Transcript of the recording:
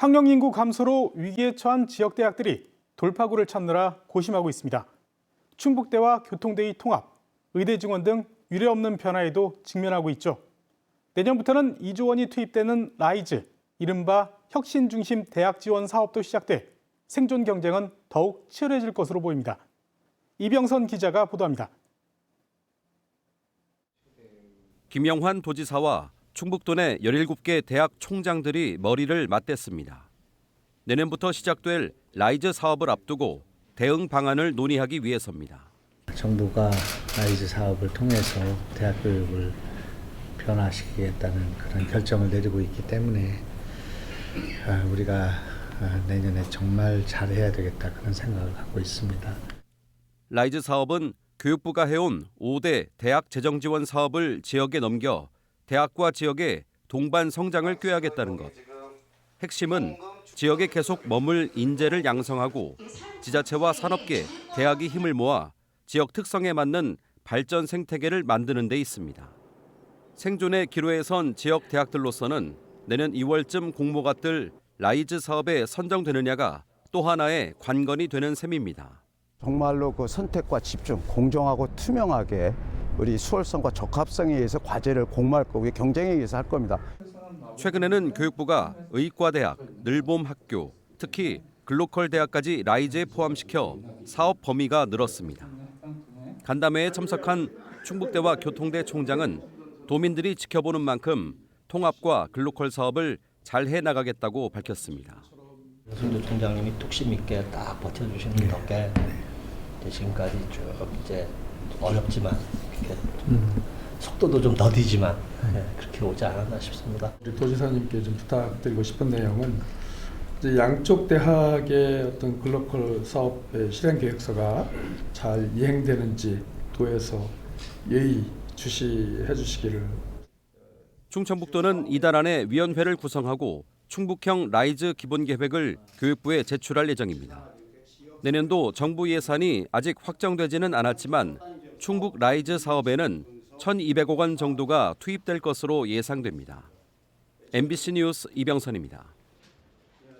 학령 인구 감소로 위기에 처한 지역 대학들이 돌파구를 찾느라 고심하고 있습니다. 충북대와 교통대의 통합, 의대 증원 등 유례 없는 변화에도 직면하고 있죠. 내년부터는 2조 원이 투입되는 라이즈, 이른바 혁신 중심 대학 지원 사업도 시작돼 생존 경쟁은 더욱 치열해질 것으로 보입니다. 이병선 기자가 보도합니다. 김영환 도지사와 충북도 내 17개 대학 총장들이 머리를 맞댔습니다. 내년부터 시작될 라이즈 사업을 앞두고 대응 방안을 논의하기 위해서입니다. 정부가 라이즈 사업을 통해서 대학 교육을 변화시키겠다는 그런 결정을 내리고 있기 때문에 아, 우리가 아, 내년에 정말 잘해야 되겠다 그런 생각을 갖고 있습니다. 라이즈 사업은 교육부가 해온 5대 대학 재정 지원 사업을 지역에 넘겨 대학과 지역의 동반 성장을 꾀하겠다는 것. 핵심은 지역에 계속 머물 인재를 양성하고 지자체와 산업계, 대학이 힘을 모아 지역 특성에 맞는 발전 생태계를 만드는 데 있습니다. 생존의 기로에 선 지역 대학들로서는 내년 2월쯤 공모가 뜰 라이즈 사업에 선정되느냐가 또 하나의 관건이 되는 셈입니다. 정말로 그 선택과 집중, 공정하고 투명하게 우리 수월성과 적합성에 의해서 과제를 공모할 거고 경쟁에 의해서 할 겁니다. 최근에는 교육부가 의과대학, 늘봄학교, 특히 글로컬 대학까지 라이즈에 포함시켜 사업 범위가 늘었습니다. 간담회에 참석한 충북대와 교통대 총장은 도민들이 지켜보는 만큼 통합과 글로컬 사업을 잘 해나가겠다고 밝혔습니다. 손도 총장님이 뚝심 있게 딱 버텨주시는 덕에 이제 지금까지 쭉 이제 어렵지만 이렇게 속도도 좀 더디지만 네, 그렇게 오지 않았나 싶습니다. 우리 도지사님께 좀 부탁드리고 싶은 내용은 이제 양쪽 대학의 어떤 글로컬 사업의 실행 계획서가 잘 이행되는지 도에서 예의 주시해 주시기를 충청북도는 이달 안에 위원회를 구성하고 충북형 라이즈 기본 계획을 교육부에 제출할 예정입니다. 내년도 정부 예산이 아직 확정되지는 않았지만 충북 라이즈 사업에는 1,200억 원 정도가 투입될 것으로 예상됩니다. MBC 뉴스 이병선입니다.